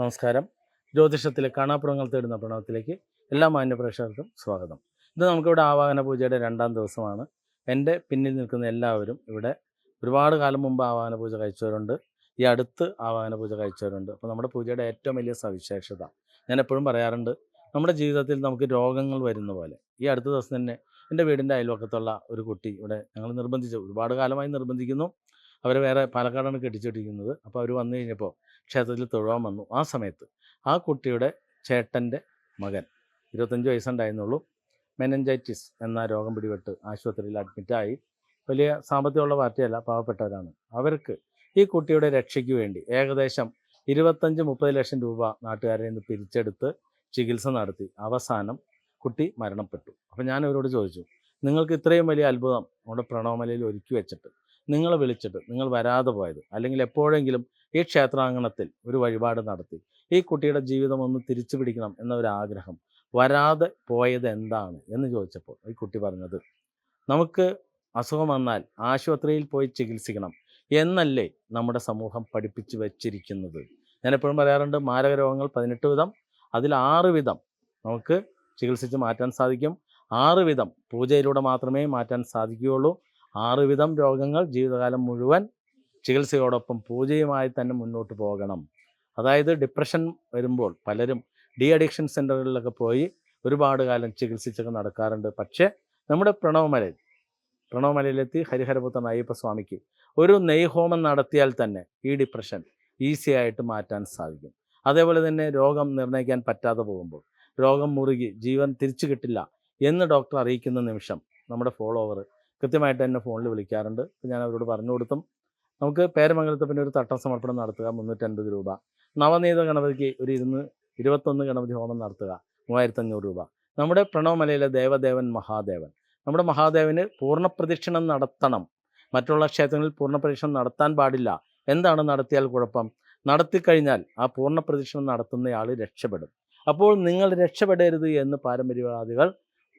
നമസ്കാരം. ജ്യോതിഷത്തിലെ കാണാപ്പുറങ്ങൾ തേടുന്ന പ്രണവത്തിലേക്ക് എല്ലാ മാന്യപ്രേക്ഷകർക്കും സ്വാഗതം. ഇത് നമുക്കിവിടെ ആവാഹന പൂജയുടെ രണ്ടാം ദിവസമാണ്. എന്റെ പിന്നിൽ നിൽക്കുന്ന എല്ലാവരും ഇവിടെ ഒരുപാട് കാലം മുമ്പ് ആവാഹന പൂജ കഴിച്ചവരുണ്ട്. ഈ അടുത്ത് ആവാഹന പൂജ കഴിച്ചവരുണ്ട്. അപ്പോൾ നമ്മുടെ പൂജയുടെ ഏറ്റവും വലിയ സവിശേഷത ഞാൻ എപ്പോഴും പറയാറുണ്ട്. നമ്മുടെ ജീവിതത്തിൽ നമുക്ക് രോഗങ്ങൾ വരുന്ന പോലെ. ഈ അടുത്ത ദിവസം തന്നെ എന്റെ വീടിന്റെ അയൽവക്കത്തുള്ള ഒരു കുട്ടി ഇവിടെ ഞങ്ങൾ നിർബന്ധിച്ചു ഒരുപാട് കാലമായി നിർബന്ധിക്കുന്നു. അവരെ വേറെ പാലക്കാടാണ് കെട്ടിച്ചിട്ടിരിക്കുന്നത് അപ്പോൾ അവർ വന്നു കഴിഞ്ഞപ്പോൾ ക്ഷേത്രത്തിൽ തൊഴുവാൻ വന്നു. ആ സമയത്ത് ആ കുട്ടിയുടെ ചേട്ടന്റെ മകൻ ഇരുപത്തഞ്ച് വയസ്സുണ്ടായിരുന്നുള്ളൂ മെനഞ്ചൈറ്റിസ് എന്ന രോഗം പിടിപെട്ട് ആശുപത്രിയിൽ അഡ്മിറ്റായി വലിയ സാമ്പത്തികമുള്ള പാർട്ടിയല്ല പാവപ്പെട്ടവരാണ്. അവർക്ക് ഈ കുട്ടിയുടെ രക്ഷയ്ക്ക് വേണ്ടി ഏകദേശം ഇരുപത്തഞ്ച് മുപ്പത് ലക്ഷം രൂപ നാട്ടുകാരിൽ നിന്ന് പിരിച്ചെടുത്ത് ചികിത്സ നടത്തി. അവസാനം കുട്ടി മരണപ്പെട്ടു. അപ്പോൾ ഞാൻ അവരോട് ചോദിച്ചു നിങ്ങൾക്ക് ഇത്രയും വലിയ അത്ഭുതം നമ്മുടെ പ്രണവമലയിൽ ഒരുക്കി വെച്ചിട്ട് നിങ്ങൾ വിളിച്ചിട്ട് നിങ്ങൾ വരാതെ പോയത്. അല്ലെങ്കിൽ എപ്പോഴെങ്കിലും ഈ ക്ഷേത്രാങ്കണത്തിൽ ഒരു വഴിപാട് നടത്തി. ഈ കുട്ടിയുടെ ജീവിതം ഒന്ന് തിരിച്ചു പിടിക്കണം എന്ന ഒരു ആഗ്രഹം വരാതെ പോയത് എന്താണ് എന്ന് ചോദിച്ചപ്പോൾ ഈ കുട്ടി പറഞ്ഞത് നമുക്ക് അസുഖം വന്നാൽ ആശുപത്രിയിൽ പോയി ചികിത്സിക്കണം എന്നല്ലേ നമ്മുടെ സമൂഹം പഠിപ്പിച്ചു വച്ചിരിക്കുന്നത്? ഞാൻ എപ്പോഴും പറയാറുണ്ട് മാരക രോഗങ്ങൾ പതിനെട്ട് വിധം അതിൽ ആറ് വിധം നമുക്ക് ചികിത്സിച്ച് മാറ്റാൻ സാധിക്കും. ആറ് വിധം പൂജയിലൂടെ മാത്രമേ മാറ്റാൻ സാധിക്കുകയുള്ളൂ. ആറ് വിധം രോഗങ്ങൾ ജീവിതകാലം മുഴുവൻ ചികിത്സയോടൊപ്പം പൂജയുമായി തന്നെ മുന്നോട്ട് പോകണം. അതായത് ഡിപ്രഷൻ വരുമ്പോൾ പലരും ഡി അഡിക്ഷൻ സെന്ററുകളിലൊക്കെ പോയി ഒരുപാട് കാലം ചികിത്സിച്ചൊക്കെ നടക്കാറുണ്ട്. പക്ഷേ നമ്മുടെ പ്രണവമലയിൽ പ്രണവമലയിലെത്തി ഹരിഹരപുത്രൻ അയ്യപ്പ സ്വാമിക്ക് ഒരു നെയ്ഹോമം നടത്തിയാൽ തന്നെ ഈ ഡിപ്രഷൻ ഈസി ആയിട്ട് മാറ്റാൻ സാധിക്കും. അതേപോലെ തന്നെ രോഗം നിർണയിക്കാൻ പറ്റാതെ പോകുമ്പോൾ രോഗം മുറുകി ജീവൻ തിരിച്ചു കിട്ടില്ല എന്ന് ഡോക്ടർ അറിയിക്കുന്ന നിമിഷം നമ്മുടെ ഫോളോവർ കൃത്യമായിട്ട് എന്നെ ഫോണിൽ വിളിക്കാറുണ്ട്. ഞാൻ അവരോട് പറഞ്ഞു കൊടുത്തും നമുക്ക് പേരമംഗലത്തെ പിന്നെ ഒരു തട്ട സമർപ്പണം നടത്തുക മുന്നൂറ്റൻപത് രൂപ. നവനീത ഗണപതിക്ക് ഒരു ഇരുന്ന് ഇരുപത്തൊന്ന് ഗണപതി ഹോമം നടത്തുക മൂവായിരത്തഞ്ഞൂറ് രൂപ. നമ്മുടെ പ്രണവമലയിലെ ദേവദേവൻ മഹാദേവൻ. നമ്മുടെ മഹാദേവന് പൂർണ പ്രദക്ഷിണം നടത്തണം. മറ്റുള്ള ക്ഷേത്രങ്ങളിൽ പൂർണ പ്രദക്ഷിണം നടത്താൻ പാടില്ല. എന്താണ് നടത്തിയാൽ കുഴപ്പം? നടത്തിക്കഴിഞ്ഞാൽ ആ പൂർണ പ്രദക്ഷിണം നടത്തുന്നയാൾ രക്ഷപ്പെടും. അപ്പോൾ നിങ്ങൾ രക്ഷപ്പെടരുത് എന്ന് പാരമ്പര്യവാദികൾ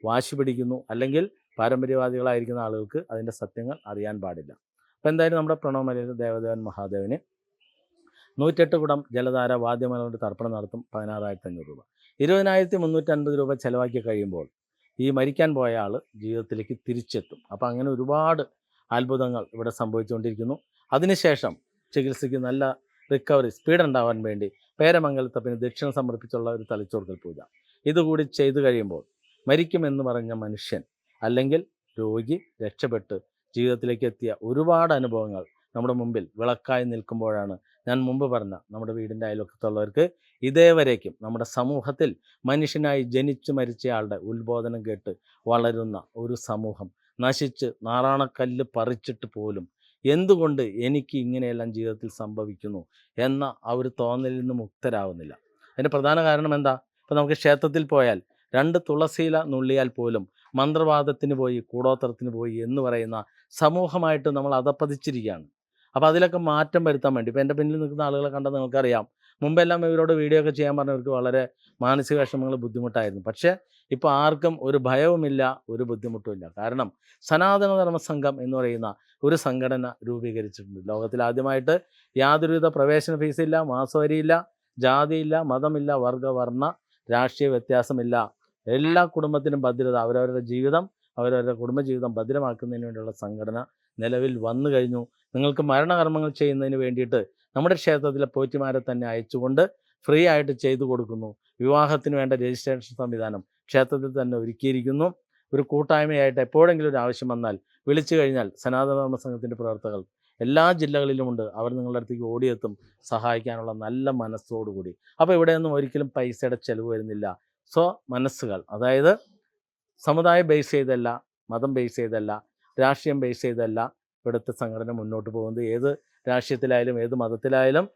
വാശി പിടിക്കുന്നു. അല്ലെങ്കിൽ പാരമ്പര്യവാദികളായിരിക്കുന്ന ആളുകൾക്ക് അതിന്റെ സത്യങ്ങൾ അറിയാൻ പാടില്ല. അപ്പോൾ എന്തായാലും നമ്മുടെ പ്രണവമലയിലെ ദേവദേവൻ മഹാദേവന് നൂറ്റെട്ട് കുടം ജലധാര വാദ്യമല കൊണ്ട് തർപ്പണം നടത്തും പതിനാറായിരത്തി അഞ്ഞൂറ് രൂപ. ഇരുപതിനായിരത്തി മുന്നൂറ്റൻപത് രൂപ ചിലവാക്കി കഴിയുമ്പോൾ ഈ മരിക്കാൻ പോയ ആൾ ജീവിതത്തിലേക്ക് തിരിച്ചെത്തും. അപ്പോൾ അങ്ങനെ ഒരുപാട് അത്ഭുതങ്ങൾ ഇവിടെ സംഭവിച്ചുകൊണ്ടിരിക്കുന്നു. അതിനുശേഷം ചികിത്സയ്ക്ക് നല്ല റിക്കവറി സ്പീഡ് ഉണ്ടാവാൻ വേണ്ടി പേരമംഗലത്തപ്പിന് ദക്ഷിണ സമർപ്പിച്ചുള്ള ഒരു തലച്ചോർക്കൽ പൂജ. ഇതുകൂടി ചെയ്തു കഴിയുമ്പോൾ മരിക്കുമെന്ന് പറഞ്ഞ മനുഷ്യൻ അല്ലെങ്കിൽ രോഗി രക്ഷപ്പെട്ട് ജീവിതത്തിലേക്ക് എത്തിയ ഒരുപാട് അനുഭവങ്ങൾ നമ്മുടെ മുമ്പിൽ വിളക്കായി നിൽക്കുമ്പോഴാണ് ഞാൻ മുമ്പ് പറഞ്ഞ നമ്മുടെ വീടിന്റെ അയൽവക്കത്തുള്ളവർക്ക് ഇതേവരേക്കും നമ്മുടെ സമൂഹത്തിൽ മനുഷ്യനായി ജനിച്ചു മരിച്ചയാളുടെ ഉത്ബോധനം കേട്ട് വളരുന്ന ഒരു സമൂഹം. നശിച്ച് നാറാണക്കല്ല് പറിച്ചിട്ട് പോലും എന്തുകൊണ്ട് എനിക്ക് ഇങ്ങനെയെല്ലാം ജീവിതത്തിൽ സംഭവിക്കുന്നു എന്ന ആ ഒരു തോന്നലിൽ നിന്ന് മുക്തരാകുന്നില്ല അതിന്റെ പ്രധാന കാരണം എന്താ? ഇപ്പം നമുക്ക് ക്ഷേത്രത്തിൽ പോയാൽ രണ്ട് തുളസിയില നുള്ളിയാൽ പോലും മന്ത്രവാദത്തിന് പോയി കൂടോത്രത്തിന് പോയി എന്ന് പറയുന്ന സമൂഹമായിട്ട് നമ്മൾ അതപ്പതിച്ചിരിക്കുകയാണ്. അപ്പോൾ അതിലൊക്കെ മാറ്റം വരുത്താൻ വേണ്ടി ഇപ്പോൾ എന്റെ പിന്നിൽ നിൽക്കുന്ന ആളുകളെ കണ്ടാൽ നിങ്ങൾക്കറിയാം. മുമ്പെല്ലാം ഇവരോട് വീഡിയോ ഒക്കെ ചെയ്യാൻ പറഞ്ഞവർക്ക് വളരെ മാനസിക വിഷമങ്ങൾ ബുദ്ധിമുട്ടായിരുന്നു. പക്ഷേ ഇപ്പോൾ ആർക്കും ഒരു ഭയവുമില്ല ഒരു ബുദ്ധിമുട്ടുമില്ല. കാരണം സനാതനധർമ്മ സംഘം എന്ന് പറയുന്ന ഒരു സംഘടന രൂപീകരിച്ചിട്ടുണ്ട്. ലോകത്തിൽ ആദ്യമായിട്ട് യാതൊരുവിധ പ്രവേശന ഫീസില്ല മാസവരിയില്ല ജാതിയില്ല മതമില്ല വർഗ രാഷ്ട്രീയ വ്യത്യാസമില്ല എല്ലാ കുടുംബത്തിനും ഭദ്രത അവരവരുടെ ജീവിതം അവരവരുടെ കുടുംബജീവിതം ഭദ്രമാക്കുന്നതിന് വേണ്ടിയുള്ള സംഘടന നിലവിൽ വന്നു കഴിഞ്ഞു. നിങ്ങൾക്ക് മരണകർമ്മങ്ങൾ ചെയ്യുന്നതിന് വേണ്ടിയിട്ട് നമ്മുടെ ക്ഷേത്രത്തിലെ പോറ്റിമാരെ തന്നെ അയച്ചുകൊണ്ട് ഫ്രീ ആയിട്ട് ചെയ്തു കൊടുക്കുന്നു. വിവാഹത്തിന് വേണ്ട രജിസ്ട്രേഷൻ സംവിധാനം ക്ഷേത്രത്തിൽ തന്നെ ഒരുക്കിയിരിക്കുന്നു. ഒരു കൂട്ടായ്മയായിട്ട് എപ്പോഴെങ്കിലും ഒരു ആവശ്യം വന്നാൽ വിളിച്ചു കഴിഞ്ഞാൽ സനാതനധർമ്മ സംഘത്തിന്റെ പ്രവർത്തകർ എല്ലാ ജില്ലകളിലുമുണ്ട്. അവർ നിങ്ങളുടെ അടുത്തേക്ക് ഓടിയെത്തും. സഹായിക്കാനുള്ള നല്ല മനസ്സോടുകൂടി. അപ്പോൾ ഇവിടെ ഇവിടെയൊന്നും ഒരിക്കലും പൈസയുടെ ചിലവ് വരുന്നില്ല. സോ മനസ്സുകൾ അതായത് സമുദായം ബേസ് ചെയ്തല്ല മതം ബേസ് ചെയ്തല്ല രാഷ്ട്രീയം ബേസ് ചെയ്തല്ല ഇവിടുത്തെ സംഘടന മുന്നോട്ട് പോകുന്നത്. ഏത് രാഷ്ട്രീയത്തിലായാലും ഏത് മതത്തിലായാലും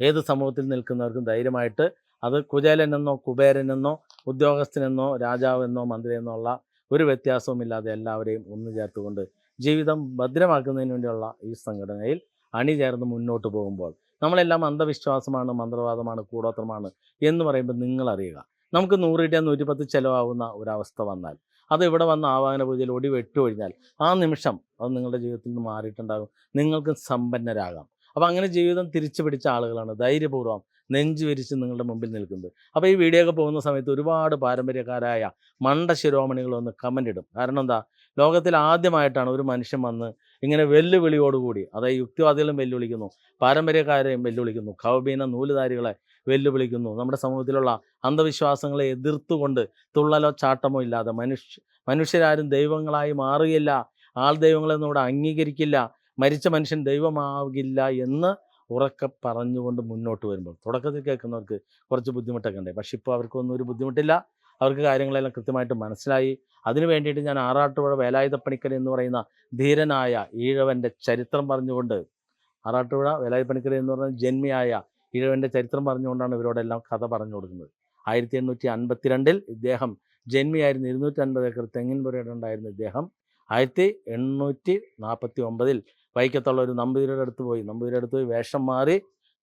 ഏത് സമൂഹത്തിൽ നിൽക്കുന്നവർക്കും ധൈര്യമായിട്ട് അത് കുചേലനെന്നോ കുബേരനെന്നോ ഉദ്യോഗസ്ഥനെന്നോ രാജാവെന്നോ മന്ത്രിയെന്നോ ഉള്ള ഒരു വ്യത്യാസവുമില്ലാതെ എല്ലാവരെയും ഒന്നു ചേർത്തുകൊണ്ട് ജീവിതം ഭദ്രമാക്കുന്നതിന് വേണ്ടിയുള്ള ഈ സംഘടനയിൽ അണിചേർന്ന് മുന്നോട്ട് പോകുമ്പോൾ നമ്മളെല്ലാം അന്ധവിശ്വാസമാണ് മന്ത്രവാദമാണ് കൂടോത്രമാണ് എന്ന് പറയുമ്പോൾ നിങ്ങൾ അറിയുക നമുക്ക് നൂറ് കിട്ടിയാൽ നൂറ്റിപ്പത്ത് ചിലവാകുന്ന ഒരവസ്ഥ വന്നാൽ അത് ഇവിടെ വന്ന ആവാഹന പൂജയിൽ ഒടി വെട്ടുകഴിഞ്ഞാൽ ആ നിമിഷം അത് നിങ്ങളുടെ ജീവിതത്തിൽ നിന്ന് മാറിയിട്ടുണ്ടാകും. നിങ്ങൾക്ക് സമ്പന്നരാകാം. അപ്പോൾ അങ്ങനെ ജീവിതം തിരിച്ചു പിടിച്ച ആളുകളാണ് ധൈര്യപൂർവം നെഞ്ചു വിരിച്ച് നിങ്ങളുടെ മുമ്പിൽ നിൽക്കുന്നത്. അപ്പോൾ ഈ വീഡിയോ ഒക്കെ പോകുന്ന സമയത്ത് ഒരുപാട് പാരമ്പര്യക്കാരായ മണ്ട ശിരോമണികൾ വന്ന് കമന്റ് ഇടും. കാരണം എന്താ? ലോകത്തിൽ ആദ്യമായിട്ടാണ് ഒരു മനുഷ്യൻ വന്ന് ഇങ്ങനെ വെല്ലുവിളിയോടുകൂടി അതായത് യുക്തിവാദികളും വെല്ലുവിളിക്കുന്നു പാരമ്പര്യക്കാരെയും വെല്ലുവിളിക്കുന്നു കവബീന നൂലുധാരികളെ വെല്ലുവിളിക്കുന്നു നമ്മുടെ സമൂഹത്തിലുള്ള അന്ധവിശ്വാസങ്ങളെ എതിർത്തുകൊണ്ട് തുള്ളലോ ചാട്ടമോ ഇല്ലാതെ മനുഷ്യ മനുഷ്യരാരും ദൈവങ്ങളായി മാറുകയില്ല ആൾ ദൈവങ്ങളെന്നും അംഗീകരിക്കില്ല മരിച്ച മനുഷ്യൻ ദൈവമാകില്ല എന്ന് ഉറക്കെ പറഞ്ഞുകൊണ്ട് മുന്നോട്ട് വരുമ്പോൾ തുടക്കത്തിൽ കേൾക്കുന്നവർക്ക് കുറച്ച് ബുദ്ധിമുട്ടൊക്കെ ഉണ്ട് പക്ഷെ ഇപ്പോൾ അവർക്കൊന്നും ഒരു ബുദ്ധിമുട്ടില്ല. അവർക്ക് കാര്യങ്ങളെല്ലാം കൃത്യമായിട്ട് മനസ്സിലായി. അതിനു വേണ്ടിയിട്ട് ഞാൻ ആറാട്ടുപുഴ വേലായുധപ്പണിക്കൻ എന്ന് പറയുന്ന ധീരനായ ഈഴവന്റെ ചരിത്രം പറഞ്ഞുകൊണ്ട് ആറാട്ടുപുഴ വേലായുധപ്പണിക്കൻ എന്ന് പറയുന്ന ജന്മിയായ ഈഴവന്റെ ചരിത്രം പറഞ്ഞുകൊണ്ടാണ് ഇവരോടെല്ലാം കഥ പറഞ്ഞു കൊടുക്കുന്നത്. ആയിരത്തി എണ്ണൂറ്റി അൻപത്തിരണ്ടിൽ ഇദ്ദേഹം ജന്മിയായിരുന്നു. ഇരുന്നൂറ്റി അൻപത് ഏക്കർ തെങ്ങിൻ പുരയിടുണ്ടായിരുന്ന ഇദ്ദേഹം. ആയിരത്തി എണ്ണൂറ്റി നാൽപ്പത്തി ഒമ്പതിൽ വൈക്കത്തുള്ള ഒരു നമ്പൂതിരിയുടെ അടുത്ത് പോയി. നമ്പൂതിരിയുടെ അടുത്ത് പോയി വേഷം മാറി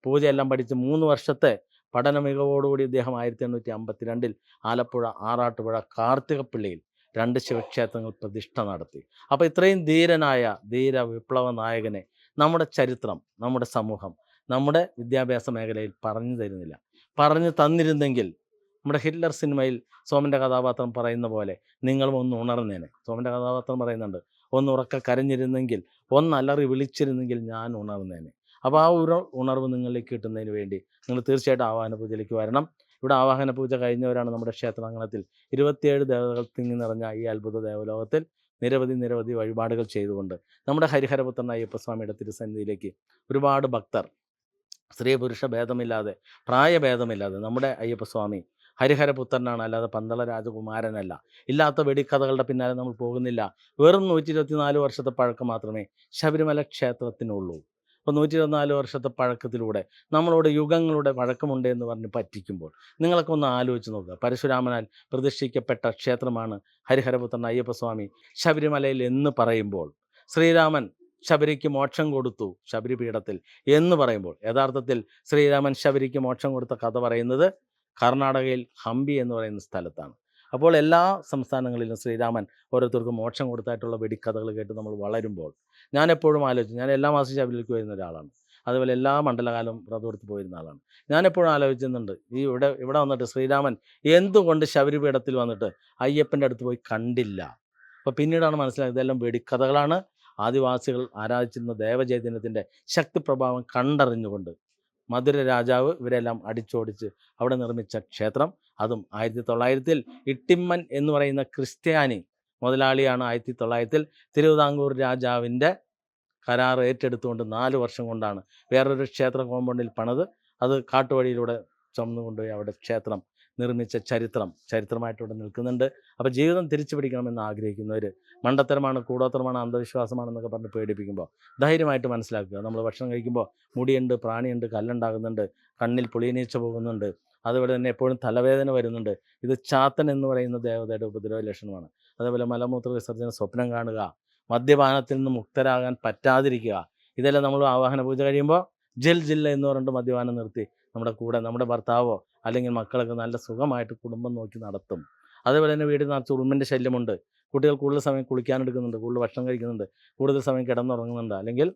പൂജയെല്ലാം പഠിച്ച് മൂന്ന് വർഷത്തെ പഠന മികവോടുകൂടി ഇദ്ദേഹം ആയിരത്തി എണ്ണൂറ്റി അമ്പത്തിരണ്ടിൽ ആലപ്പുഴ ആറാട്ടുപുഴ കാർത്തികപ്പള്ളിയിൽ രണ്ട് ശിവക്ഷേത്രങ്ങൾ പ്രതിഷ്ഠ നടത്തി. അപ്പോൾ ഇത്രയും ധീരനായ ധീര വിപ്ലവ നായകനെ നമ്മുടെ ചരിത്രം നമ്മുടെ സമൂഹം നമ്മുടെ വിദ്യാഭ്യാസ മേഖലയിൽ പറഞ്ഞു തരുന്നില്ല. പറഞ്ഞു തന്നിരുന്നെങ്കിൽ നമ്മുടെ ഹിറ്റ്ലർ സിനിമയിൽ സോമന്റെ കഥാപാത്രം പറയുന്ന പോലെ നിങ്ങളും ഒന്ന് ഉണർന്നേനെ. സോമന്റെ കഥാപാത്രം പറയുന്നുണ്ട് ഒന്ന് ഉറക്ക കരഞ്ഞിരുന്നെങ്കിൽ ഒന്ന് അലറി വിളിച്ചിരുന്നെങ്കിൽ ഞാൻ ഉണർന്നേനെ. അപ്പോൾ ആ ഒരു ഉണർവ് നിങ്ങളിലേക്ക് കിട്ടുന്നതിന് വേണ്ടി നിങ്ങൾ തീർച്ചയായിട്ടും ആവാഹന പൂജയിലേക്ക് വരണം. ഇവിടെ ആവാഹന പൂജ കഴിഞ്ഞവരാണ് നമ്മുടെ ക്ഷേത്രാങ്കണത്തിൽ. ഇരുപത്തിയേഴ് ദേവതകൾ തിങ്ങി നിറഞ്ഞ ഈ അത്ഭുത ദേവലോകത്തിൽ നിരവധി നിരവധി വഴിപാടുകൾ ചെയ്തുകൊണ്ട് നമ്മുടെ ഹരിഹരപുത്രൻ അയ്യപ്പസ്വാമിയുടെ തിരുസന്നിധിയിലേക്ക് ഒരുപാട് ഭക്തർ സ്ത്രീ പുരുഷ ഭേദമില്ലാതെ പ്രായഭേദമില്ലാതെ നമ്മുടെ അയ്യപ്പസ്വാമി ഹരിഹരപുത്രനാണ്. അല്ലാതെ പന്തള രാജകുമാരനല്ല. ഇല്ലാത്ത വെടിക്കഥകളുടെ പിന്നാലെ നമ്മൾ പോകുന്നില്ല. വെറും നൂറ്റി വർഷത്തെ പഴക്കം മാത്രമേ ശബരിമല ക്ഷേത്രത്തിനുള്ളൂ. അപ്പോൾ നൂറ്റി ഇരുപത്തിനാല് വർഷത്തെ പഴക്കത്തിലൂടെ നമ്മളോട് യുഗങ്ങളുടെ വഴക്കമുണ്ട് എന്ന് പറഞ്ഞ് പറ്റിക്കുമ്പോൾ നിങ്ങളൊക്കെ ഒന്ന് ആലോചിച്ച് നോക്കുക. പരശുരാമനാൽ പ്രതിഷ്ഠിക്കപ്പെട്ട ക്ഷേത്രമാണ് ഹരിഹരപുത്രൻ അയ്യപ്പസ്വാമി ശബരിമലയിൽ എന്ന് പറയുമ്പോൾ ശ്രീരാമൻ ശബരിക്ക് മോക്ഷം കൊടുത്തു ശബരിപീഠത്തിൽ എന്ന് പറയുമ്പോൾ. യഥാർത്ഥത്തിൽ ശ്രീരാമൻ ശബരിക്ക് മോക്ഷം കൊടുത്ത കഥ പറയുന്നത് കർണാടകയിൽ ഹംപി എന്ന് പറയുന്ന സ്ഥലത്താണ്. അപ്പോൾ എല്ലാ സംസ്ഥാനങ്ങളിലും ശ്രീരാമൻ ഓരോരുത്തർക്കും മോക്ഷം കൊടുത്തായിട്ടുള്ള വെടിക്കഥകൾ കേട്ട് നമ്മൾ വളരുമ്പോൾ ഞാൻ എപ്പോഴും ആലോചിച്ചു ഞാൻ എല്ലാ മാസം ശബരിലേക്ക് വരുന്ന ഒരാളാണ്. അതുപോലെ എല്ലാ മണ്ഡലകാലം വ്രതമെടുത്ത് പോയിരുന്ന ആളാണ്. ഞാനെപ്പോഴും ആലോചിക്കുന്നുണ്ട് ഈ ഇവിടെ ഇവിടെ വന്നിട്ട് ശ്രീരാമൻ എന്തുകൊണ്ട് ശബരിപീഠത്തിൽ വന്നിട്ട് അയ്യപ്പന്റെ അടുത്ത് പോയി കണ്ടില്ല? അപ്പോൾ പിന്നീടാണ് മനസ്സിലായത് ഇതെല്ലാം വെടിക്കഥകളാണ്. ആദിവാസികൾ ആരാധിച്ചിരുന്ന ദേവചൈതന്യത്തിന്റെ ശക്തിപ്രഭാവം കണ്ടറിഞ്ഞുകൊണ്ട് മധുര രാജാവ് ഇവരെല്ലാം അടിച്ചോടിച്ച് അവിടെ നിർമ്മിച്ച ക്ഷേത്രം. അതും ആയിരത്തി തൊള്ളായിരത്തിൽ ഇട്ടിമ്മൻ എന്ന് പറയുന്ന ക്രിസ്ത്യാനി മുതലാളിയാണ് ആയിരത്തി തൊള്ളായിരത്തിൽ തിരുവിതാംകൂർ രാജാവിന്റെ കരാർ ഏറ്റെടുത്തുകൊണ്ട് നാല് വർഷം കൊണ്ടാണ് വേറൊരു ക്ഷേത്ര കോമ്പൗണ്ടിൽ പണത്. അത് കാട്ടുവഴിയിലൂടെ ചുമന്നുകൊണ്ടുപോയി അവിടെ ക്ഷേത്രം നിർമ്മിച്ച ചരിത്രം ചരിത്രമായിട്ടിവിടെ നിൽക്കുന്നുണ്ട്. അപ്പോൾ ജീവിതം തിരിച്ചു പിടിക്കണമെന്ന് ആഗ്രഹിക്കുന്നവർ മണ്ടത്തരമാണ് കൂടോത്തരമാണ് അന്ധവിശ്വാസമാണെന്നൊക്കെ പറഞ്ഞ് പേടിപ്പിക്കുമ്പോൾ ധൈര്യമായിട്ട് മനസ്സിലാക്കുക. നമ്മൾ ഭക്ഷണം കഴിക്കുമ്പോൾ മുടിയുണ്ട് പ്രാണിയുണ്ട് കല്ലുണ്ടാകുന്നുണ്ട് കണ്ണിൽ പുളിയനീച്ച പോകുന്നുണ്ട്. അതുപോലെ തന്നെ എപ്പോഴും തലവേദന വരുന്നുണ്ട്. ഇത് ചാത്തൻ എന്ന് പറയുന്ന ദേവതയുടെ ഉപദ്രവ ലക്ഷണമാണ്. അതേപോലെ മലമൂത്ര വിസർജന സ്വപ്നം കാണുക മദ്യപാനത്തിൽ നിന്ന് മുക്തരാകാൻ പറ്റാതിരിക്കുക. ഇതെല്ലാം നമ്മൾ ആവാഹന പൂജ കഴിയുമ്പോൾ ജൽ ജില്ല എന്ന് പറഞ്ഞിട്ട് മദ്യപാനം നിർത്തി നമ്മുടെ കൂടെ നമ്മുടെ ഭർത്താവോ അല്ലെങ്കിൽ മക്കളൊക്കെ നല്ല സുഖമായിട്ട് കുടുംബം നോക്കി നടത്തും. അതേപോലെ തന്നെ വീട്ടിൽ നിറച്ച് ഉറുമ്പിന്റെ ശല്യമുണ്ട്. കുട്ടികൾ കൂടുതൽ സമയം കുളിക്കാനെടുക്കുന്നുണ്ട് കൂടുതൽ ഭക്ഷണം കഴിക്കുന്നുണ്ട് കൂടുതൽ സമയം കിടന്നുറങ്ങുന്നുണ്ട് അല്ലെങ്കിൽ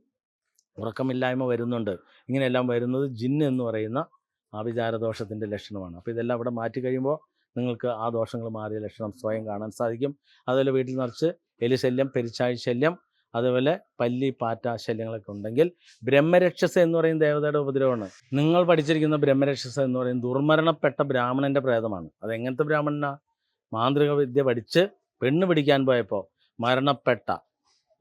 ഉറക്കമില്ലായ്മ വരുന്നുണ്ട്. ഇങ്ങനെയെല്ലാം വരുന്നത് ജിന്ന് എന്ന് പറയുന്ന ആഭിചാരദോഷത്തിന്റെ ലക്ഷണമാണ്. അപ്പോൾ ഇതെല്ലാം അവിടെ മാറ്റി കഴിയുമ്പോൾ നിങ്ങൾക്ക് ആ ദോഷങ്ങൾ മാറിയ ലക്ഷണം സ്വയം കാണാൻ സാധിക്കും. അതുപോലെ വീട്ടിൽ നിറച്ച് എലിശല്യം പെരിച്ചാഴി ശല്യം അതുപോലെ പല്ലി പാറ്റ ശല്യങ്ങളൊക്കെ ഉണ്ടെങ്കിൽ ബ്രഹ്മരക്ഷസ എന്ന് പറയുന്ന ദേവതയുടെ ഉപദ്രവമാണ്. നിങ്ങൾ പഠിച്ചിരിക്കുന്ന ബ്രഹ്മരക്ഷസ എന്ന് പറയുന്നത് ദുർമരണപ്പെട്ട ബ്രാഹ്മണന്റെ പ്രേതമാണ്. അതെങ്ങനത്തെ ബ്രാഹ്മണനാ? മാന്ത്രിക വിദ്യ പഠിച്ച് പെണ്ണ് പിടിക്കാൻ പോയപ്പോൾ മരണപ്പെട്ട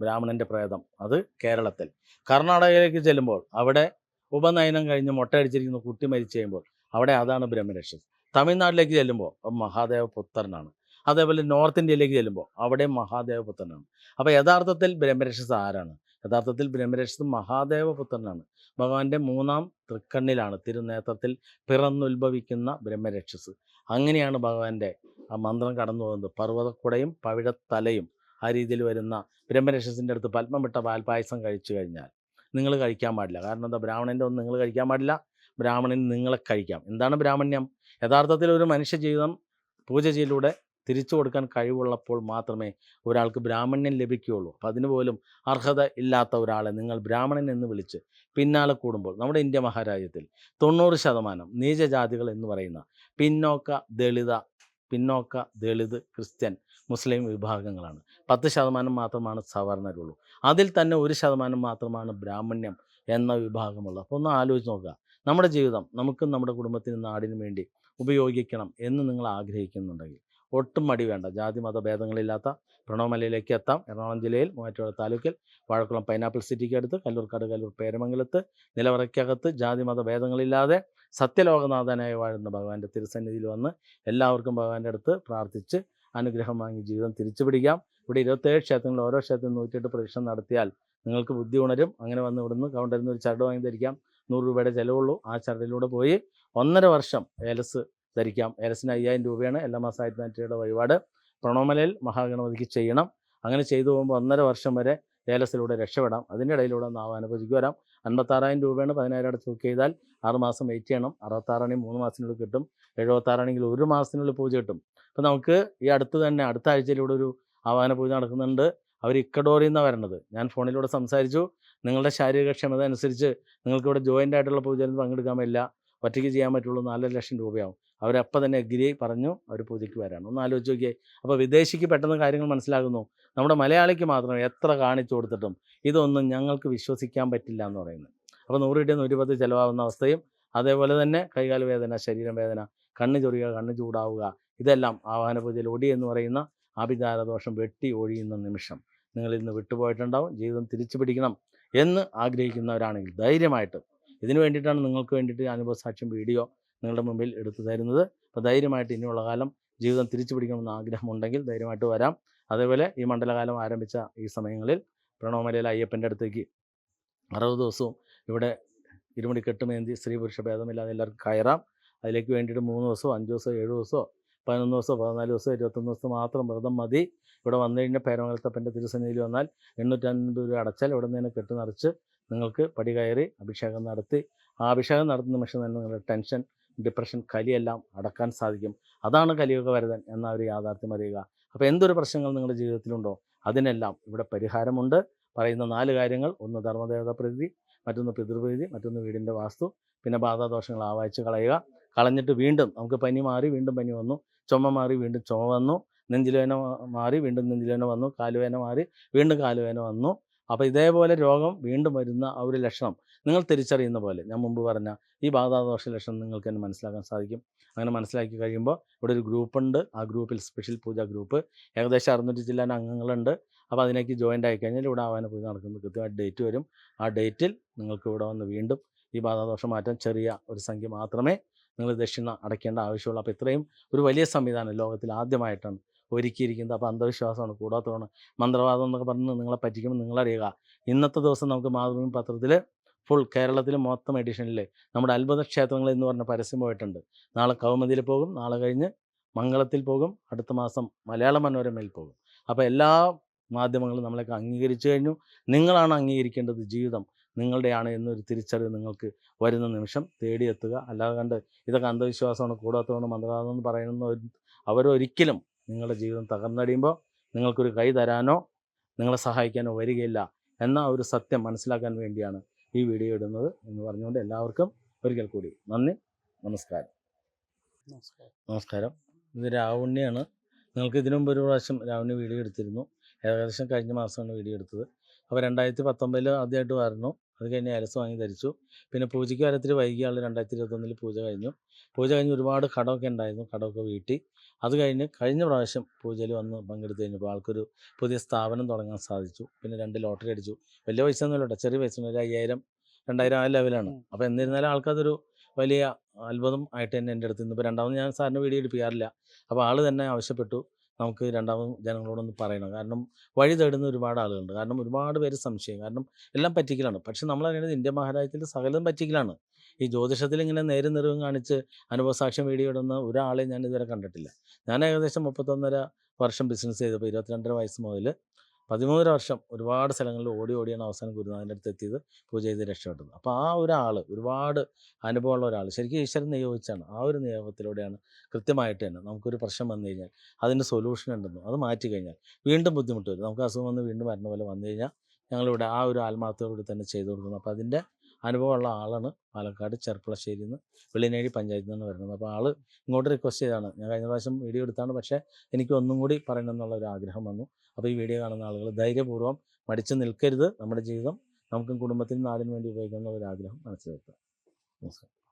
ബ്രാഹ്മണന്റെ പ്രേതം. അത് കേരളത്തിൽ. കർണാടകയിലേക്ക് ചെല്ലുമ്പോൾ അവിടെ ഉപനയനം കഴിഞ്ഞ് മുട്ടയടിച്ചിരിക്കുന്ന കുട്ടി മരിച്ചു കഴിയുമ്പോൾ അവിടെ അതാണ് ബ്രഹ്മരക്ഷസ്. തമിഴ്നാട്ടിലേക്ക് ചെല്ലുമ്പോൾ മഹാദേവ പുത്രനാണ്. അതേപോലെ നോർത്ത് ഇന്ത്യയിലേക്ക് ചെല്ലുമ്പോൾ അവിടെ മഹാദേവപുത്രനാണ്. അപ്പോൾ യഥാർത്ഥത്തിൽ ബ്രഹ്മരക്ഷസ് ആരാണ്? യഥാർത്ഥത്തിൽ ബ്രഹ്മരക്ഷസ് മഹാദേവപുത്രനാണ്. ഭഗവാന്റെ മൂന്നാം തൃക്കണ്ണിലാണ് തിരുനേത്രത്തിൽ പിറന്നുത്ഭവിക്കുന്ന ബ്രഹ്മരക്ഷസ്. അങ്ങനെയാണ് ഭഗവാന്റെ ആ മന്ത്രം കടന്നു പോകുന്നത്. പർവതക്കുടയും പവിഴത്തലയും ആ രീതിയിൽ വരുന്ന ബ്രഹ്മരക്ഷസിന്റെ അടുത്ത് പത്മം വിട്ട പാൽപായസം കഴിച്ചു കഴിഞ്ഞാൽ നിങ്ങൾ കഴിക്കാൻ പാടില്ല. കാരണം എന്താ? ബ്രാഹ്മണന്റെ ഒന്നും നിങ്ങൾ കഴിക്കാൻ പാടില്ല. ബ്രാഹ്മണൻ നിങ്ങളെ കഴിക്കാം. എന്താണ് ബ്രാഹ്മണ്യം? യഥാർത്ഥത്തിൽ ഒരു മനുഷ്യ ജീവിതം പൂജ ചെയ്യലൂടെ തിരിച്ചു കൊടുക്കാൻ കഴിവുള്ളപ്പോൾ മാത്രമേ ഒരാൾക്ക് ബ്രാഹ്മണ്യം ലഭിക്കുകയുള്ളൂ. അപ്പം അതിന് പോലും അർഹത ഇല്ലാത്ത ഒരാളെ നിങ്ങൾ ബ്രാഹ്മണൻ എന്ന് വിളിച്ച് പിന്നാലെ കൂടുമ്പോൾ നമ്മുടെ ഇന്ത്യ മഹാരാജ്യത്തിൽ തൊണ്ണൂറ് ശതമാനം നീചജാതികൾ എന്ന് പറയുന്ന പിന്നോക്ക ദളിത പിന്നോക്ക ദളിത് ക്രിസ്ത്യൻ മുസ്ലിം വിഭാഗങ്ങളാണ്. പത്ത് ശതമാനം മാത്രമാണ് സവർണരുള്ളൂ. അതിൽ തന്നെ ഒരു ശതമാനം മാത്രമാണ് ബ്രാഹ്മണ്യം എന്ന വിഭാഗമുള്ളത്. അപ്പോൾ ഒന്ന് ആലോചിച്ച് നോക്കുക. നമ്മുടെ ജീവിതം നമുക്കും നമ്മുടെ കുടുംബത്തിനും നാടിനും വേണ്ടി ഉപയോഗിക്കണം എന്ന് നിങ്ങൾ ആഗ്രഹിക്കുന്നുണ്ടെങ്കിൽ ഒട്ടും മടി വേണ്ട. ജാതി മത ഭേദങ്ങളില്ലാത്ത പ്രണവമലയിലേക്ക് എത്താം. എറണാകുളം ജില്ലയിൽ മൂവാറ്റുപുഴ താലൂക്കിൽ വാഴക്കുളം പൈനാപ്പിൾ സിറ്റിക്ക് അടുത്ത് കല്ലൂർക്കാട് കല്ലൂർ പേരമംഗലത്ത് നിലവറയ്ക്കകത്ത് ജാതി മത ഭേദങ്ങളില്ലാതെ സത്യലോകനാഥനായി വാഴുന്ന ഭഗവാന്റെ തിരുസന്നിധിയിൽ വന്ന് എല്ലാവർക്കും ഭഗവാന്റെ അടുത്ത് പ്രാർത്ഥിച്ച് അനുഗ്രഹം വാങ്ങി ജീവിതം തിരിച്ചു പിടിക്കാം. ഇവിടെ ഇരുപത്തേഴ് ക്ഷേത്രങ്ങളിൽ ഓരോ ക്ഷേത്രത്തിൽ നൂറ്റിയെട്ട് പ്രദക്ഷിണം നടത്തിയാൽ നിങ്ങൾക്ക് ബുദ്ധി ഉണരും. അങ്ങനെ വന്ന് ഇവിടുന്ന് കൗണ്ടറിൽ നിന്ന് ഒരു ചരട് വാങ്ങി ധരിക്കാം നൂറ് രൂപയുടെ ചിലവുള്ളൂ. ആ ചരടിലൂടെ പോയി ഒന്നര വർഷം ഏലസ് ധരിക്കാം. ഏലസിന് അയ്യായിരം രൂപയാണ് എല്ലാ മാസം ആയിരത്തി അഞ്ഞൂറ് രൂപയുടെ വഴിപാട്. പ്രണോമലയിൽ മഹാഗണപതിക്ക് ചെയ്യണം. അങ്ങനെ ചെയ്തു പോകുമ്പോൾ ഒന്നര വർഷം വരെ ഏലസിലൂടെ രക്ഷപ്പെടാം. അതിന്റെ ഇടയിലൂടെ നാവാനുഭൂതിക്ക് വരാം. അൻപത്താറായിരം രൂപയാണ് പതിനായിരം അടച്ച് ബുക്ക് ചെയ്താൽ ആറ് മാസം വെയിറ്റ് ചെയ്യണം. അറുപത്താറാണെങ്കിൽ മൂന്ന് മാസത്തിനുള്ളിൽ കിട്ടും. എഴുപത്താറാണെങ്കിൽ ഒരു മാസത്തിനുള്ളിൽ പൂജ കിട്ടും. അപ്പോൾ നമുക്ക് ഈ അടുത്ത് തന്നെ അടുത്ത ആഴ്ചയിലൂടെ ഒരു ആവാഹന പൂജ നടക്കുന്നുണ്ട്. അവർ ഇക്കഡോറിൽ നിന്നാണ് വരണത്. ഞാൻ ഫോണിലൂടെ സംസാരിച്ചു. നിങ്ങളുടെ ശാരീരിക ക്ഷമത അനുസരിച്ച് നിങ്ങൾക്ക് ഇവിടെ ജോയിന്റ് ആയിട്ടുള്ള പൂജയിൽ പങ്കെടുക്കാൻ പറ്റില്ല. ഒറ്റയ്ക്ക് ചെയ്യാൻ പറ്റുള്ളൂ. നാലര ലക്ഷം രൂപയാവും. അവരപ്പം തന്നെ അഗ്രി പറഞ്ഞു അവർ പൂജയ്ക്ക് വരാണ്. ഒന്ന് ആലോചിച്ച് നോക്കിയേ. അപ്പോൾ വിദേശിക്ക് പെട്ടെന്ന് കാര്യങ്ങൾ മനസ്സിലാകുന്നു. നമ്മുടെ മലയാളിക്ക് മാത്രം എത്ര കാണിച്ചു കൊടുത്തിട്ടും ഇതൊന്നും ഞങ്ങൾക്ക് വിശ്വസിക്കാൻ പറ്റില്ല എന്ന് പറയുന്നത് അപ്പോൾ നൂറ് കിട്ടിയ നൂറ്റി പത്ത് ചിലവാകുന്ന അവസ്ഥയും അതേപോലെ തന്നെ കൈകാല വേദന ശരീരം വേദന കണ്ണ് ചൊറിയുക കണ്ണ് ചൂടാവുക ഇതെല്ലാം ആവാഹന പൂജയിൽ ഒടി എന്ന് പറയുന്ന ആഭിചാരദോഷം വെട്ടി ഒഴിയുന്ന നിമിഷം നിങ്ങൾ ഇന്ന് വിട്ടുപോയിട്ടുണ്ടാവും. ജീവിതം തിരിച്ചു പിടിക്കണം എന്ന് ആഗ്രഹിക്കുന്നവരാണെങ്കിൽ ധൈര്യമായിട്ട് ഇതിനു വേണ്ടിയിട്ടാണ് നിങ്ങൾക്ക് വേണ്ടിയിട്ട് അനുഭവ സാക്ഷ്യം വീഡിയോ നിങ്ങളുടെ മുമ്പിൽ എടുത്തു തരുന്നത്. അപ്പോൾ ധൈര്യമായിട്ട് ഇനിയുള്ള കാലം ജീവിതം തിരിച്ചു പിടിക്കണമെന്ന് ആഗ്രഹമുണ്ടെങ്കിൽ ധൈര്യമായിട്ട് വരാം. അതേപോലെ ഈ മണ്ഡലകാലം ആരംഭിച്ച ഈ സമയങ്ങളിൽ പ്രണവമലയിലെ അയ്യപ്പന്റെ അടുത്തേക്ക് അറുപത് ദിവസവും ഇവിടെ ഇരുമുടി കെട്ടുമേന്തി സ്ത്രീ പുരുഷ ഭേദമില്ലാതെ എല്ലാവർക്കും കയറാം. അതിലേക്ക് വേണ്ടിയിട്ട് മൂന്ന് ദിവസമോ അഞ്ച് ദിവസമോ ഏഴ് ദിവസമോ പതിനൊന്ന് ദിവസമോ പതിനാല് ദിവസമോ ഇരുപത്തൊന്ന് ദിവസം മാത്രം വ്രതം മതി. ഇവിടെ വന്നു കഴിഞ്ഞാൽ പേരമംഗലത്തപ്പന്റെ തിരുസന്നിധിയിൽ വന്നാൽ എണ്ണൂറ്റൻപത് രൂപ അടച്ചാൽ ഇവിടെ നിന്ന് കെട്ട് നിറച്ച് നിങ്ങൾക്ക് പടി കയറി അഭിഷേകം നടത്തി. ആ അഭിഷേകം നടത്തുന്ന നിമിഷം തന്നെ നിങ്ങളുടെ ടെൻഷൻ ഡിപ്രഷൻ കലിയെല്ലാം അടക്കാൻ സാധിക്കും. അതാണ് കലിയുഗ വരതൻ എന്ന ഒരു യാഥാർത്ഥ്യം അറിയുക. അപ്പോൾ എന്തൊരു പ്രശ്നങ്ങൾ നിങ്ങളുടെ ജീവിതത്തിലുണ്ടോ? അതിനെല്ലാം ഇവിടെ പരിഹാരമുണ്ട്. പറയുന്ന നാല് കാര്യങ്ങൾ. ഒന്ന് ധർമ്മദേവത പ്രീതി മറ്റൊന്ന് പിതൃപ്രീതി മറ്റൊന്ന് വീടിന്റെ വാസ്തു. പിന്നെ ബാധാദോഷങ്ങൾ ആവാഹിച്ച് കളയുക. കളഞ്ഞിട്ട് വീണ്ടും നമുക്ക് പനി മാറി വീണ്ടും പനി വന്നു. ചുമ മാറി വീണ്ടും ചുമ വന്നു. നെഞ്ചിലുവേന മാറി വീണ്ടും നെഞ്ചിലുവേന വന്നു. കാലുവേന മാറി വീണ്ടും കാലുവേന വന്നു. അപ്പോൾ ഇതേപോലെ രോഗം വീണ്ടും വരുന്ന ആ ഒരു ലക്ഷണം നിങ്ങൾ തിരിച്ചറിയുന്ന പോലെ. ഞാൻ മുമ്പ് പറഞ്ഞ ഈ ബാധാദോഷ ലക്ഷണം നിങ്ങൾക്ക് തന്നെ മനസ്സിലാക്കാൻ സാധിക്കും. അങ്ങനെ മനസ്സിലാക്കി കഴിയുമ്പോൾ ഇവിടെ ഒരു ഗ്രൂപ്പുണ്ട് ആ ഗ്രൂപ്പിൽ സ്പെഷ്യൽ പൂജ ഗ്രൂപ്പ് ഏകദേശം അറുന്നൂറ്റി ജില്ലാൻ അംഗങ്ങളുണ്ട്. അപ്പോൾ അതിനേക്ക് ജോയിന്റ് ആയി കഴിഞ്ഞാൽ ഇവിടെ ആവാന പൂജ നടക്കുന്നത് കൃത്യമായിട്ട് ഡേറ്റ് വരും. ആ ഡേറ്റിൽ നിങ്ങൾക്ക് ഇവിടെ വന്ന് വീണ്ടും ഈ ബാധാദോഷം മാറ്റാൻ ചെറിയ ഒരു സംഖ്യ മാത്രമേ നിങ്ങൾ ദക്ഷിണ അടയ്ക്കേണ്ട ആവശ്യമുള്ളൂ. അപ്പോൾ ഇത്രയും ഒരു വലിയ സംവിധാനം ലോകത്തിൽ ആദ്യമായിട്ടാണ് ഒരുക്കിയിരിക്കുന്നത്. അപ്പോൾ അന്ധവിശ്വാസമാണ് കൂടാത്തതാണ് മന്ത്രവാദം എന്നൊക്കെ പറഞ്ഞ് നിങ്ങളെ പറ്റിക്കുമ്പോൾ നിങ്ങളറിയുക. ഇന്നത്തെ ദിവസം നമുക്ക് മാതൃഭൂമി പത്രത്തിൽ ഫുൾ കേരളത്തിൽ മൊത്തം എഡിഷനിൽ നമ്മുടെ അത്ഭുത ക്ഷേത്രങ്ങൾ എന്ന് പറഞ്ഞ പരസ്യം പോയിട്ടുണ്ട്. നാളെ കൗമുദിയിൽ പോകും. നാളെ കഴിഞ്ഞ് മംഗളത്തിൽ പോകും. അടുത്ത മാസം മലയാള മനോരമയിൽ പോകും. അപ്പോൾ എല്ലാ മാധ്യമങ്ങളും നമ്മളെയൊക്കെ അംഗീകരിച്ചു കഴിഞ്ഞു. നിങ്ങളാണ് അംഗീകരിക്കേണ്ടത് ജീവിതം. നിങ്ങളുടെയാണ് എന്നൊരു തിരിച്ചറിവ് നിങ്ങൾക്ക് വരുന്ന നിമിഷം തേടിയെത്തുക അല്ലാതെ കണ്ട് ഇതൊക്കെ അന്ധവിശ്വാസമാണ് കൂടാത്തതാണ് മന്ത്രവാദം എന്ന് പറയുന്ന അവരൊരിക്കലും നിങ്ങളുടെ ജീവിതം തകർന്നടിയുമ്പോൾ നിങ്ങൾക്കൊരു കൈ തരാനോ നിങ്ങളെ സഹായിക്കാനോ വരികയില്ല എന്ന ഒരു സത്യം മനസ്സിലാക്കാൻ വേണ്ടിയാണ് ഈ വീഡിയോ ഇടുന്നത് എന്ന് പറഞ്ഞുകൊണ്ട് എല്ലാവർക്കും ഒരിക്കൽ കൂടി നന്ദി നമസ്കാരം. നമസ്കാരം. ഇത് രാവുണ്ണിയാണ്. നിങ്ങൾക്ക് ഇതിനു മുമ്പ് ഒരു പ്രാവശ്യം രാവുണ്ണി വീഡിയോ എടുത്തിരുന്നു. ഏകദേശം കഴിഞ്ഞ മാസമാണ് വീഡിയോ എടുത്തത്. അപ്പോൾ രണ്ടായിരത്തി പത്തൊമ്പതിൽ ആദ്യമായിട്ട് വരണം. അത് കഴിഞ്ഞ് അലസ് വാങ്ങി ധരിച്ചു. പിന്നെ പൂജയ്ക്ക് വരത്തിൽ വൈകിയാണ് രണ്ടായിരത്തി ഇരുപത്തൊന്നിൽ പൂജ കഴിഞ്ഞു. പൂജ കഴിഞ്ഞ് ഒരുപാട് കടമൊക്കെ ഉണ്ടായിരുന്നു കടമൊക്കെ വീട്ടി. അത് കഴിഞ്ഞ് കഴിഞ്ഞ പ്രാവശ്യം പൂജയിൽ വന്ന് പങ്കെടുത്തു കഴിഞ്ഞപ്പോൾ ആൾക്കൊരു പുതിയ സ്ഥാപനം തുടങ്ങാൻ സാധിച്ചു. പിന്നെ രണ്ട് ലോട്ടറി അടിച്ചു. വലിയ പൈസ ഒന്നുമില്ല ചെറിയ പൈസ ഒരു അയ്യായിരം രണ്ടായിരം ആ ലെവലാണ് അപ്പോൾ എന്നിരുന്നാലും ആൾക്കതൊരു വലിയ അത്ഭുതം ആയിട്ട് തന്നെ എന്റെ അടുത്ത് നിന്ന് ഇപ്പോൾ രണ്ടാമത് ഞാൻ സാറിന് വീഡിയോ എടുപ്പിക്കാറില്ല. അപ്പോൾ ആൾ തന്നെ ആവശ്യപ്പെട്ടു. നമുക്ക് രണ്ടാമത് ജനങ്ങളോടൊന്ന് പറയണം. കാരണം വഴി തേടുന്ന ഒരുപാട് ആളുകളുണ്ട്. കാരണം ഒരുപാട് പേര് സംശയം. കാരണം എല്ലാം പറ്റിക്കലാണ്. പക്ഷെ നമ്മൾ അറിയുന്നത് ഇന്ത്യ മഹാരാജ്യത്തിൽ സകലം പറ്റിക്കലാണ്. ഈ ജ്യോതിഷത്തിൽ ഇങ്ങനെ നേരും നിറവും കാണിച്ച് അനുഭവസാക്ഷ്യം വീഡിയോ ഇടുന്ന ഒരാളെ ഞാൻ ഇതുവരെ കണ്ടിട്ടില്ല. ഞാൻ ഏകദേശം മുപ്പത്തൊന്നര വർഷം ബിസിനസ് ചെയ്തപ്പോൾ ഇരുപത്തിരണ്ടര വയസ്സ് മുതൽ പതിമൂന്നര വർഷം ഒരുപാട് സ്ഥലങ്ങളിൽ ഓടി ഓടിയാണ് അവസാനം ഗുരുനാഥന്റെ അടുത്ത് എത്തിയത് പൂജ ചെയ്ത് രക്ഷപ്പെട്ടത്. അപ്പോൾ ആ ഒരാൾ ഒരുപാട് അനുഭവമുള്ള ഒരാൾ ശരിക്കും ഈശ്വരൻ നിയോഗിച്ചാണ് ആ ഒരു നിയോഗത്തിലൂടെയാണ് കൃത്യമായിട്ട് തന്നെ നമുക്കൊരു പ്രശ്നം വന്നു കഴിഞ്ഞാൽ അതിന്റെ സൊല്യൂഷൻ ഉണ്ടെന്നും അത് മാറ്റി കഴിഞ്ഞാൽ വീണ്ടും ബുദ്ധിമുട്ട് വരും. നമുക്ക് അസുഖം വന്ന് വീണ്ടും വരുന്ന പോലെ വന്നു കഴിഞ്ഞാൽ ഞങ്ങളിവിടെ ആ ഒരു ആത്മാർത്ഥതയോട് തന്നെ ചെയ്തു കൊടുക്കുന്നു. അപ്പോൾ അതിന്റെ അനുഭവമുള്ള ആളാണ് പാലക്കാട് ചെർപ്പളശ്ശേരിയിൽ നിന്ന് വെള്ളിനേഴി പഞ്ചായത്തിൽ നിന്ന് വരുന്നത്. അപ്പോൾ ആൾ ഇങ്ങോട്ട് റിക്വസ്റ്റ് ചെയ്താണ് ഞാൻ കഴിഞ്ഞ പ്രാവശ്യം വീഡിയോ എടുത്താണ് പക്ഷേ എനിക്ക് ഒന്നും കൂടി പറയണമെന്നുള്ള ഒരു ആഗ്രഹം വന്നു. അപ്പോൾ ഈ വീഡിയോ കാണുന്ന ആളുകൾ ധൈര്യപൂർവം മടിച്ചു നിൽക്കരുത്. നമ്മുടെ ജീവിതം നമുക്കും കുടുംബത്തിനും നാടിനും വേണ്ടി ഉപയോഗിക്കണം ഒരു ആഗ്രഹം മനസ്സിലാക്കുക നമസ്കാരം.